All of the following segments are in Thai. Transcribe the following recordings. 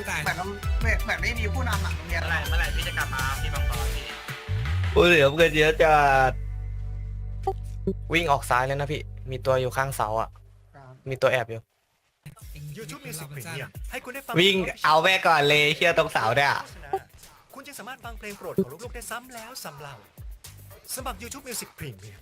กูตายเหมือนเหมือนเหมือนไม่มีผู้นำอะโรงเรียนเมื่อไหร่เมื่อไหร่พี่จะกลับมาพี่บางตอนพี่กูเหลือเงินเยอะจัดวิ่งออกซ้ายเลยนะพี่ มีตัวอยู่ข้างเสาอะ มีตัวแอบอยู่ YouTube Music Premium ให้คุณได้ฟังวิ่งเอาแม่ก่อนเลยเชี่ยตรงเสาเนี่ยคุณจึงสามารถฟังเพลงโปรดของลูกๆได้ซ้ำแล้วซ้ำเล่าสมัคร YouTube Music Premium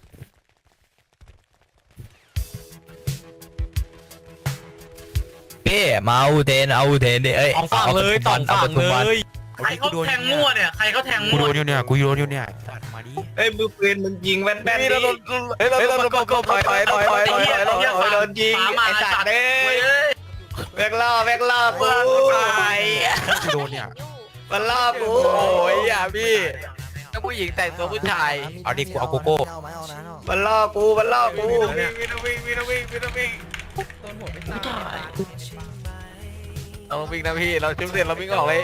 พ่มาเอาเทนเอาเทนดิเอ้ยเอาเลยตอนฝั่งเลยใครเขาแทงมั่วเนี่ยใครเขาแทงมั่วกูโดนอยู่เนี่ยกูโดนอยู่เนี่ยมาดิเอ้ยมือปืนมึงยิงแว่นแว่นนี่เราโดนเอ้ยเราโดนกบถอยถอยถอยถอยถอยถอยโดนยิงไอ้สัตว์เอ้ยแวกล่อแวกล่อกูไปโดนเนี่ยมันล่อกูโอ้ยอย่ะพี่้ผู้หญิงแต่งตัวผู้ชาย เอาดิกูเอาโกโก้มันล่อกูมันล่อกูวิ่งวิ่งวิ่งวิ่งวิ่งวิ่ง วิ่งเราวิ่งนะพี่ เราชุบเสร็จเราวิ่งออกเลย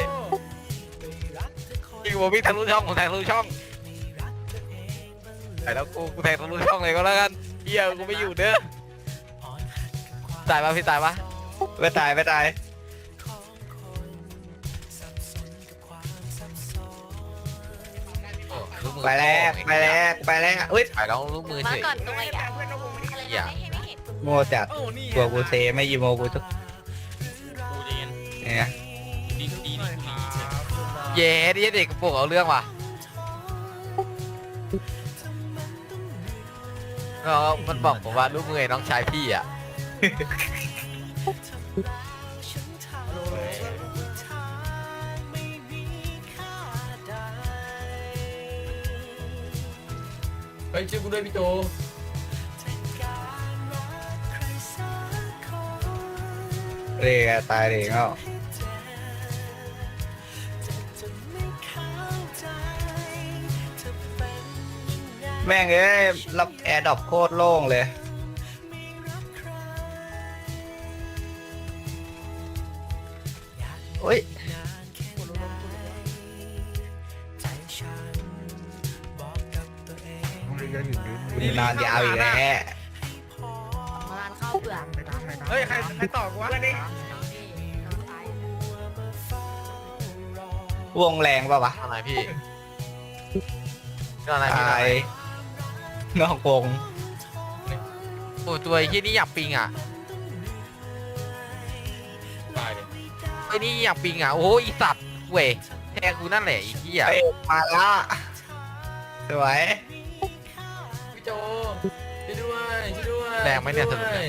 วิ่งผมวิ่งทะลุช่องผมแทงทะลุช่องไปแล้วกูกูแทงทะลุช่องเลยก็แล้วกันเฮียกูไม่อยู่เด้อตายปะพี่ตายปะไม่ตายไม่ตายไปแล้วไปแล้วไปแล้วอุ้ยถ่ายแล้วลูกมือมาเฉยก่อนตัวใหญ่อะไรนะไม่ให้ไม่เห็น โง่จัดตัวกูเซไม่ยีโมกูทุกเนี่ยเย้ดิเด็กกระโปรงเอาเรื่องว่ะเนาะมันบอกผมว่าลูกมือไอ้น้องชายพี่อะไปชื่อกูด้วยพี่โจ เรกตายเรงแล้วแม่งเอ้ยรับแอร์ดรอปโคตรโล่งเลย โอ้ยนานยาวอีกแล้ว ร้านข้าวเปลือกเฮ้ย ใครใครต่อกูวะนี่ วงแรงป่าวะอะไรพี่อะไรตาพี่ยนอกวงโอ้ตัวไอ้ที่นี่อยากปิงอะตายเลยไอ้นี่อยากปิงอะโอ้ยอีสัตว์เว้ยแทงกูนั่นแหละไอ้ที่อะเอ้ยมาละสวยพี่โจช่วยด้วยช่วยด้วยแรงไหมเนี่ยสรุปช่วย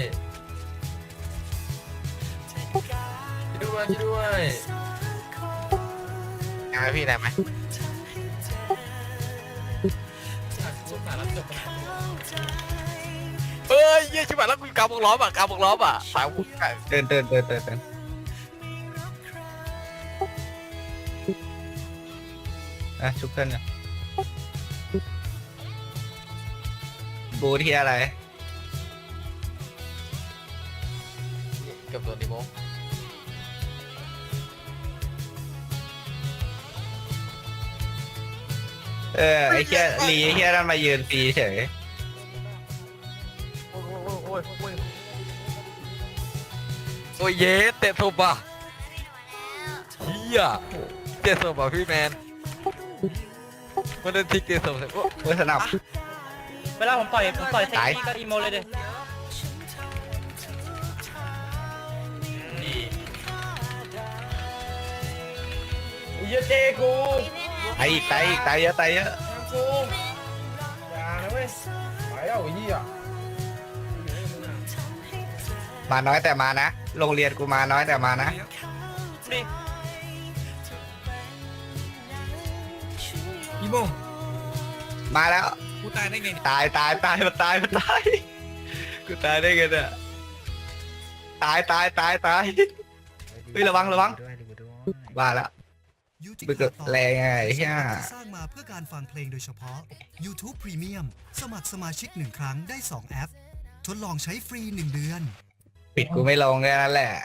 ด้วยช่วยด้วยแรง ไหมพี่แรงไหมลูกสาวรับจบเอ้ยเยี่ยชิบหายแล้วกูกำวงล้อมอะกำวงล้อมอะสายกูเดินเดินเดินเดินเดินอะชุบเพื่อนเนี่ยบูที่อะไร เกือบโดนดิโม เออไอ้เฮียลีไอ้เฮียนั่นมายืนตีเฉยโอ้ยเย้เตะศพอะเฮียเตะศพอะพี่แมนมันเดินทิกเตะศพเลยโอ้เพื่อสนับ เวลาผมต่อยผมต่อยเทคตายนิคก็อีโมเลยเด้เยอะเจกู ตายอีกตายอีกตายเยอะตายเยอะกูอย่านะเว้ยไปแล้วไอ้เหี้ยมาน้อยแต่มานะโรงเรียนกูมาน้อยแต่มานะพี่โมมาแล้ว กูตายได้ไงตายตายตายมันตายมันตายกูตายได้ไงเนี่ยตายตายตายตายเฮ้ยระวังระวังว่าแล้ว ไปเกิดแรงไงไอ้เหี้ยสร้างมาเพื่อการฟังเพลงโดยเฉพาะ YouTube Premium สมัครสมาชิก 1 ครั้งได้ 2 แอป ทดลองใช้ฟรี 1 เดือน ปิดกูไม่ลงแค่นั้นแหละ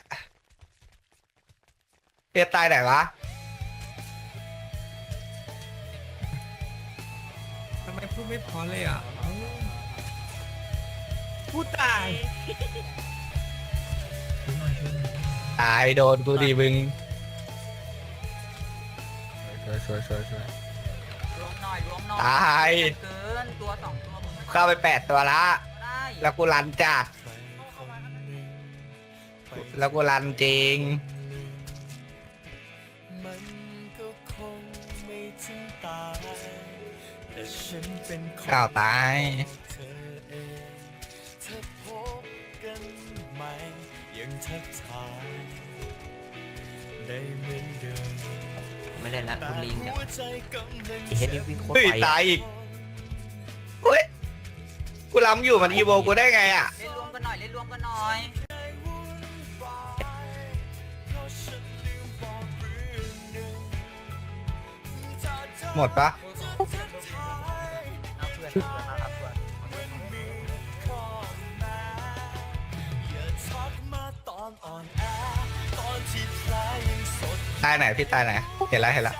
เฮียตายไหนวะทำไมพูดไม่พอเลยอะผู้ตาย ตายโดนกูดีมึง วยสวยสวยสวยรวมหน่อยรวมหน่อยตาย เกินตัวสองตัวมึงไม่เข้าไปแปดตัวละ ได้แล้วกูรันจัดแล้วกูรันจริง มันก็คงไม่ถึงตายแต่ฉันเป็นคนอ้าวตาย เธอเองถ้าพบกันใหม่ยังทักทายได้เหมือนเดิม ไม่ได้ละคุณลิงหัวใจกำลังเฮ็ดนี่วิ่งโคตรเฮ้ยไปตายอีกเฮ้ยกูล้ำอยู่มันอีโวกูได้ไงอะ เล่นรวมกันหน่อยเล่นรวมกันหน่อยหมดปะทั ตายไหนพี่ตายไหน เห็นแล้วเห็นแล้ว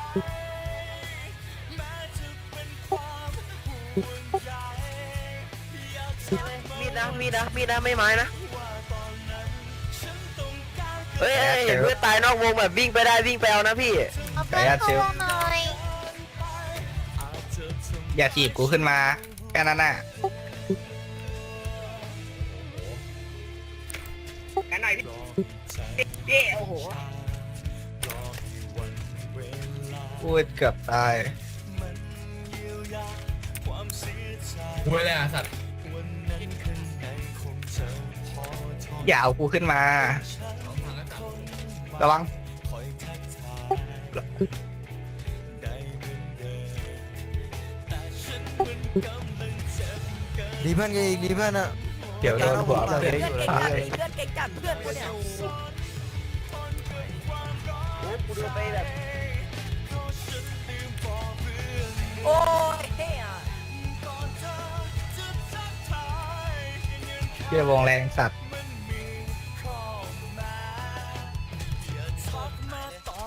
มีดนะมีดนะมีดนะไม่ไม้นะเฮ้ยเฮ้ยเห็นเพื่อนตายนอกวงแบบวิ่งไปได้วิ่งไปเอานะพี่ไก่ย่างชิวอย่าถีบกูขึ้นมาแค่นั้นน่ะแอนไหนพี่เย้โอ้โห พูดเกือบตายกูเลยอะสัตว์อย่าเอากูขึ้นมา ระวังรีเพื่อนกันอีกรีเพื่อนอะเดี๋ยวโดนหัวเลยเพื่อนเก่งจัดเพื่อนกูเนี่ยกูดูไปแบบ โอ้ยเฮียเกี่ยวงแรงสัตว์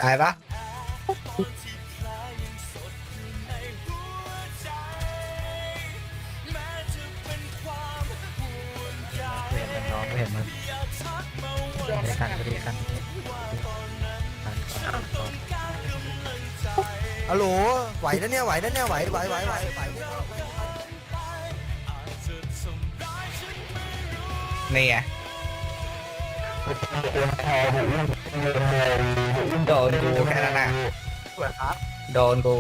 ตายปะน้องไม่เห็นมันไม่ได้กันไม่ได้กัน ฮัลโหลไหวนะเนี่ยไหวนะเนี่ยไหวไหวไหวไหวไหวนี่ไงโดนกูแค่นั้นน่ะโดนกู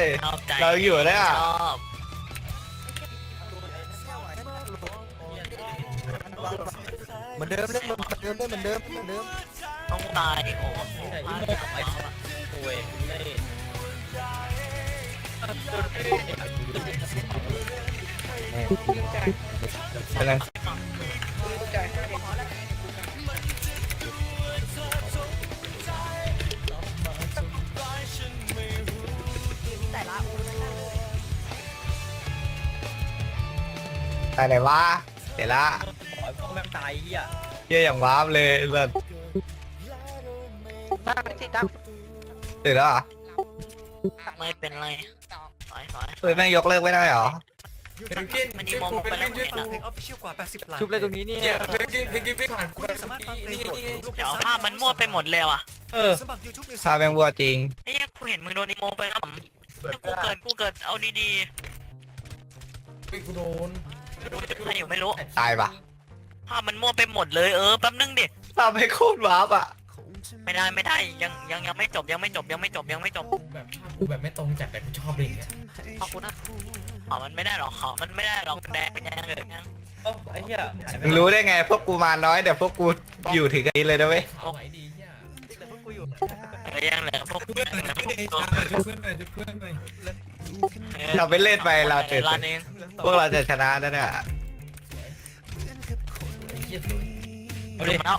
ยเอาใจเราอยู่เนี่ยชอบเหมือนเดิมเล่นเหมือนเดิมเล่นเหมือนเดิมเหมือนเดิมต้องตายโอ้โหไอ้โอ้ยไม่เป็นไร ตายไหนวะเดี๋ยวละขอให้พวกแม่งตายเหี้ยเยี่ยอย่างว้าบเลยเลิศบ้าสิตั้มตื่นแล้วเหรอไม่เป็นไรถอยถอยเฮ้ยแม่งยกเลิกไม่ได้เหรอเพนกินมันช่นี่วยมองกูไปเป็นแล้เล่วนช่วยเห็นกูอะเพลงออฟฟิเชียลกว่า80ล้านชุบเลยตรงนี้เนี่ยเนี่ยเพนกินเพนกินเพนผ่านกูคุณสามารถฟังเพลงโปรดของลูกเดี๋ยวภาพมันมั่วไปหมดเลยว่ะเออสมัคร YouTube Music ซาแมงวัวจริงไอ้เหี้ยกูเห็นมึงโดนอีโมไปแล้วกูเกิดกูเกิดเอาดีกูโดน ๆใครอยู่ไม่รู้ตายปะภาพมันมั่วไปหมดเลยเออแป๊บนึงดิทำให้โคตรว้าบอะไม่ได้ไม่ได้ยังยังยังไม่จบยังไม่จบยังไม่จบยังไม่จบแบบกูแบบไม่ตรงจัดแต่กูชอบเลยเงี้ยขอบคุณนะขอมันไม่ได้หรอกขอมันไม่ได้หรอกแดงเป็นยังเลยยังไอ้เหี้ยมึงรู้ได้ไงพวกกูมาน้อยแต่พวกกูอยู่ถึงกันเลยนะเว้ยเอาไหนดีเนี่ยเออยังเหลือพวกเพื่อนหน่อยยังเลือพวกช่วยเพื่อนหน่อยช่วยเพื่อนหน่อย เราไปเล่นไปเราเจอร้านเองพวกเราจะชนะนะเนี่ยไอ้เหี้ยเอาดิแล้ว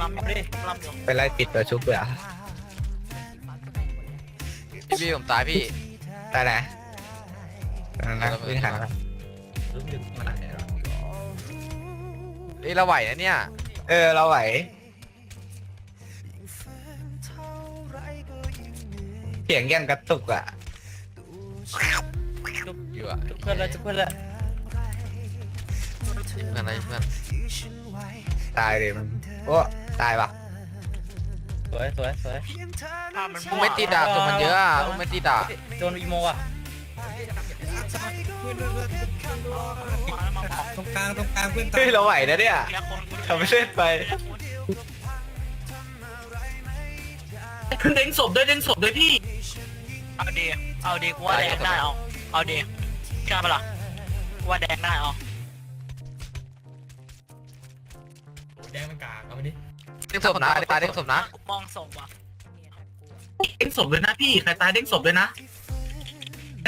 ลำดิลำอยู่ไปไล่ปิดตัวชุบเบื่อพี่พี่ผมตายพี่ ตายไหนนั่นนะวิ่งหาแล้วเอ้ยเราไหวนะเนี่ย เออ เราไหว เสียงยังกระตุกอะอยู่อะเพื่อนละเพื่อนละเพื่อนอะไรเพื่อนตายเลยมันโอ้ตายปะสวยสวยสวยถ้ามันมึงไม่ติดอะตัวมันเยอะอะมึงไม่ติดอะโดนอีโมอะตรงกลางตรงกลางเพื่อนตาเฮ้ยเราไหวนะเนี่ยทีละคนทำไม่เล่นไปขึ้นเด้งศพด้วยเด้งศพด้วยพี่ เอาดี เอาดีกูว่าแดงได้เอา เอาดีเชื่อปะล่ะกูว่าแดงได้เอาแดงมันกากเอาไปดิเด้งศพนะตายเด้งศพนะกูมองส่งว่ะเด้งศพเลยนะพี่ ใครตายเด้งศพเลยนะ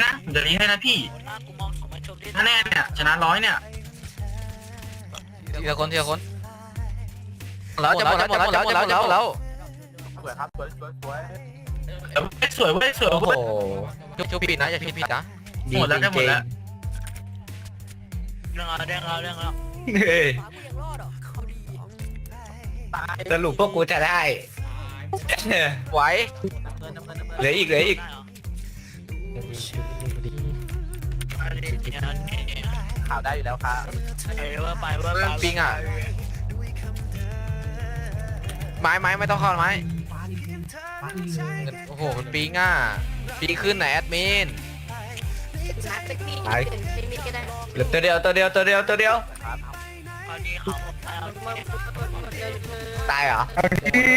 นะ เดี๋ยวนี้ให้นะพี่ หน้ากูมองส่งมาชมดิถ้าแน่เนี่ย ชนะร้อยเนี่ย ทีละคนทีละคนแล้วจะหมดแล้วจะหมดแล้วจะหมดแล้วจะหมดแล้วสวย เว้ยสวยโอ้โหเว้ย ชุบชุบปิดนะอย่าชุบปิดนะหมดแล้วได้หมดแล้ว เรื่องเอาเรื่องเอาเรื่องเอาเฮ้ยฟ้ากูยังรอดเหรอเอาดีสรุปพวกกูจะได้ ไหวเหลืออีกเหลืออีกเอาดีเอาดีข่าวได้อยู่แล้วครับ ไปเว้ยไปเว้ยเพื่อนไปปิงอะไม้ไม้ไม่ต้องเข้าไม้ โอ้โหมันปิงอะปิงขึ้นไหนแอดมินนัดสักทีไปไม่มีก็ได้เหลือตัวเดียวตัวเดียวตัวเดียวตัวเดียวเอาดีเขาเอาดีตายเหรอ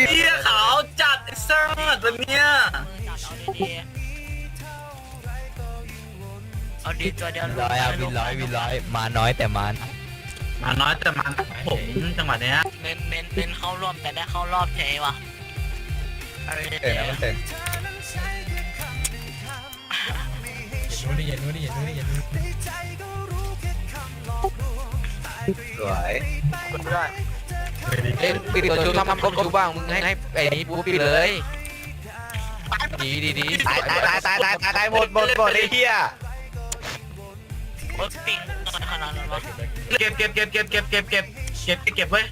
เฮียขาวจัดไอ้สัสวันเนี้ยเอาดีตัวเดียวร้อยเอาวินร้อยวินร้อยมาน้อยแต่มันมาน้อยแต่มันผมจังหวะเนี้ยเน้นเน้นเน้นเข้ารอบแต่ได้เข้ารอบเฉยว่ะ เอาดีเต็มนะมันเต็มนู้นดิเย็นนู้นดิเย็นนู้นดิเย็นนู้นสวยเอ้ยปิดตัวชูทำทำกบชูบ้างมึงให้ให้ไอ้นี้ปูปิดเลยดีดีดีตายตายตายตายตายตายตายหมดหมดหมดไอ้เหี้ยรถปิงขนาดนั้นวะเก็บเก็บเก็บเก็บเก็บเก็บเก็บเก็บเก็บเว้ย